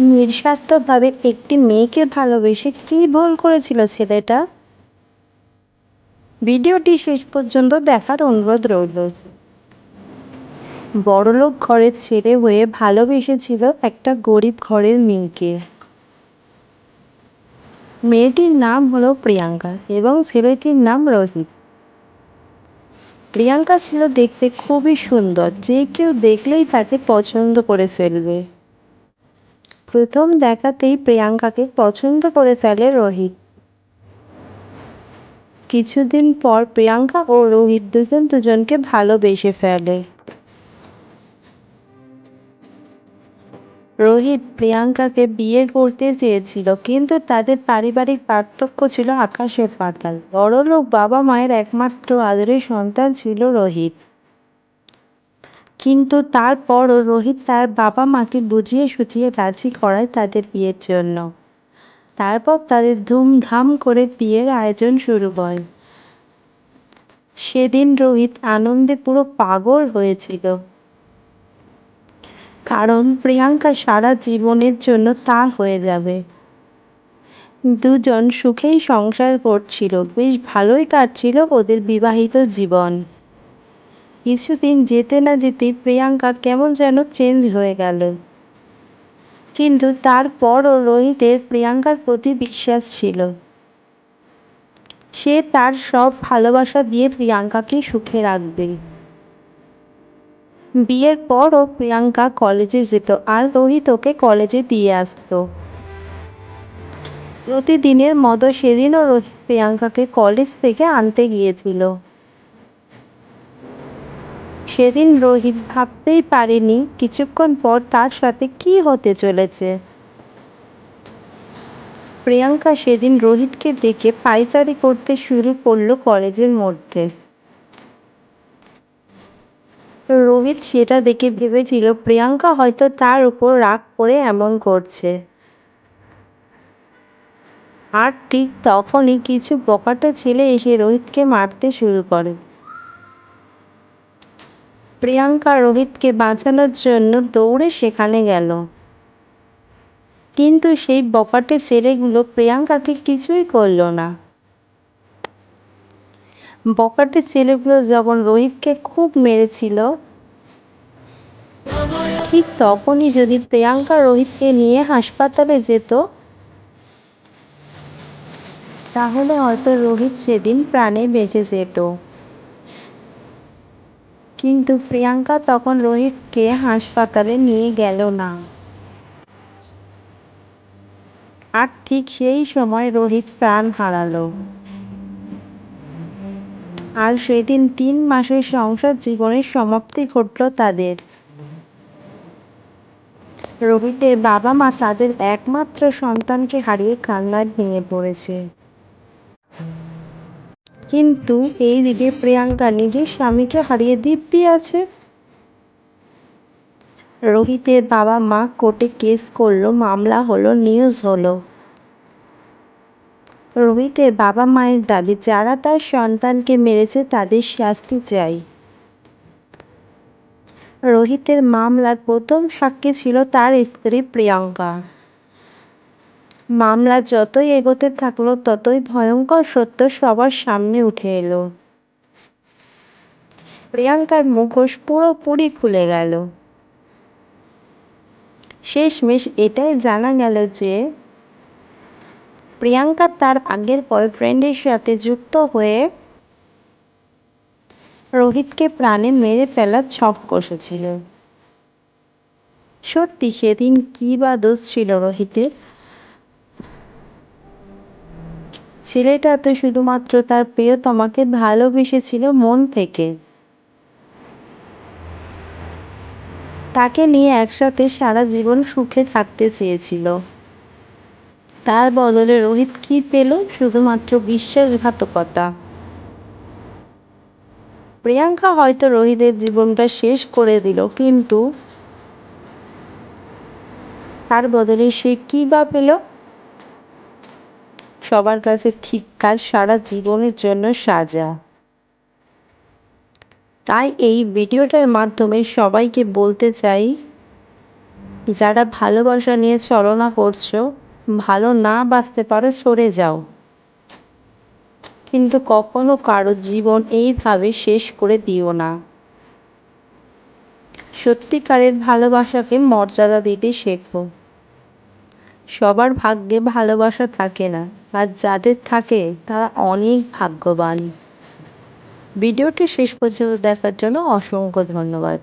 নিঃস্বার্থভাবে একটি মেয়েকে ভালোবেসে কী ভুল করেছিল ছেলেটা? ভিডিওটি শেষ পর্যন্ত দেখার অনুরোধ রইল। বড়লোক ঘরের ছেলে হয়ে ভালোবেসেছিল একটা গরিব ঘরের মেয়েকে। মেয়েটির নাম হলো প্রিয়াঙ্কা এবং ছেলেটির নাম রোহিত। প্রিয়াঙ্কা ছিল দেখতে খুবই সুন্দর, যে কেউ দেখলেই তাকে পছন্দ করে ফেলবে। প্রথম দেখাতেই প্রিয়াঙ্কাকে পছন্দ করে ফেলে রোহিত। কিছুদিন পর প্রিয়াঙ্কা ও রোহিত দুজন দুজনকে ভালোবেসে ফেলে। রোহিত প্রিয়াঙ্কাকে বিয়ে করতে চেয়েছিল, কিন্তু তাদের পারিবারিক পার্থক্য ছিল আকাশের পাতাল। বড়লোক বাবা মায়ের একমাত্র আদরের সন্তান ছিল রোহিত। কিন্তু তারপরও রোহিত তার বাবা মাকে বুঝিয়ে সুঝিয়ে রাজি করায় তাদের বিয়ের জন্য। তারপর তাদের ধুমধাম করে বিয়ের আয়োজন শুরু হয়। সেদিন রোহিত আনন্দে পুরো পাগল হয়েছিল। কারণ প্রিয়াঙ্কা সারা জীবনের জন্য তার হয়ে যাবে। দুজন সুখেই সংসার করছিল। বেশ ভালোই কাটছিল ওদের বিবাহিত জীবন। কিছুদিন যেতে না যেতেই প্রিয়াঙ্কা কেমন যেন চেঞ্জ হয়ে গেল। কিন্তু তারপরও রোহিতের প্রিয়াঙ্কার প্রতি বিশ্বাস ছিল। সে তার সব ভালোবাসা দিয়ে প্রিয়াঙ্কাকে সুখে রাখবে। বিয়ের পরও প্রিয়াঙ্কা কলেজে যেত আর রোহিত ওকে কলেজে দিয়ে আসতো। প্রতিদিনের মতো সেদিনও রোহিত প্রিয়াঙ্কাকে কলেজ থেকে আনতে গিয়েছিল। সেদিন রোহিত ভাবতেই পারেনি কিছুক্ষণ পর তার সাথে কি হতে চলেছে। প্রিয়াঙ্কা সেদিন রোহিতকে দেখে পাইচারি করতে শুরু করল কলেজের মধ্যে। রোহিত সেটা দেখে ভেবেছিল প্রিয়াঙ্কা হয়তো তার উপর রাগ করে এমন করছে। আর ঠিক তখনই কিছু বকাটা ছেলে এসে রোহিতকে মারতে শুরু করে। প্রিয়াঙ্কা রোহিতকে বাঁচানোর জন্য দৌড়ে সেখানে গেল। কিন্তু সেই বকাটে ছেলেগুলো প্রিয়াঙ্কাকে কিছুই করল না। বকাটে ছেলেগুলো যখন রোহিতকে খুব মেরেছিল, ঠিক তখনই যদি প্রিয়াঙ্কা রোহিতকে নিয়ে হাসপাতালে যেত, তাহলে হয়তো রোহিত সেদিন প্রাণে বেঁচে যেত। কিন্তু প্রিয়াঙ্কা তখন রোহিতকে হাসপাতালে নিয়ে গেল না। আর ঠিক সেই সময় রোহিত প্রাণ হারালো। আর সেদিন তিন মাসের সংসার জীবনের সমাপ্তি ঘটল তাদের। রোহিতের বাবা মা তাদের একমাত্র সন্তানকে হারিয়ে কান্নায় ভেঙে পড়েছে। কিন্তু এই দিকে প্রিয়াঙ্কা নিজের স্বামীকে হারিয়ে দিব্যি আছে। রোহিতের বাবা মা কোর্টে কেস করল, মামলা হলো নিউজ হলো। রোহিতের বাবা মায়ের দাবি, যারা তার সন্তানকে মেরেছে তাদের শাস্তি চাই। রোহিতের মামলার প্রথম সাক্ষী ছিল তার স্ত্রী প্রিয়াঙ্কা। মামলা যতই এগোতে থাকল, ততই ভয়ঙ্কর সত্য সবার সামনে উঠে এলো। প্রিয়াঙ্কার মুখোশ পুরোপুরি খুলে গেল। শেষমেশ এটাই জানা গেল যে, প্রিয়াঙ্কা তার আগের বয়ফ্রেন্ডের সাথে যুক্ত হয়ে রোহিতকে প্রাণে মেরে ফেলার ছক কষেছিল। সত্যি সেদিন কি বা দোষ ছিল রোহিতের? ছেলেটা তো শুধুমাত্র তার প্রিয়তমাকে ভালোবেসেছিল মন থেকে। তাকে নিয়ে একসাথে সারা জীবন সুখে থাকতে চেয়েছিল। তার বদলে রোহিত কি পেল? শুধুমাত্র বিশ্বাসঘাতকতা। প্রিয়াঙ্কা হয়তো রোহিতের জীবনটা শেষ করে দিল, কিন্তু তার বদলে সে কি বা পেল? সবার কাছে ঠিককার সারা জীবনের জন্য সাজা। তাই এই ভিডিওটার মাধ্যমে সবাইকে বলতে চাই, যারা ভালোবাসা নিয়ে চলনা করছ, ভালো না বাঁচতে পারো, সরে যাও। কিন্তু কখনো কারও জীবন এইভাবে শেষ করে দিও না। সত্যিকারের ভালোবাসাকে মর্যাদা দিতে শেখো। সবার ভাগ্যে ভালোবাসা থাকে না। আর যাদের থাকে তারা অনেক ভাগ্যবান। ভিডিওটি শেষ পর্যন্ত দেখার জন্য অসংখ্য ধন্যবাদ।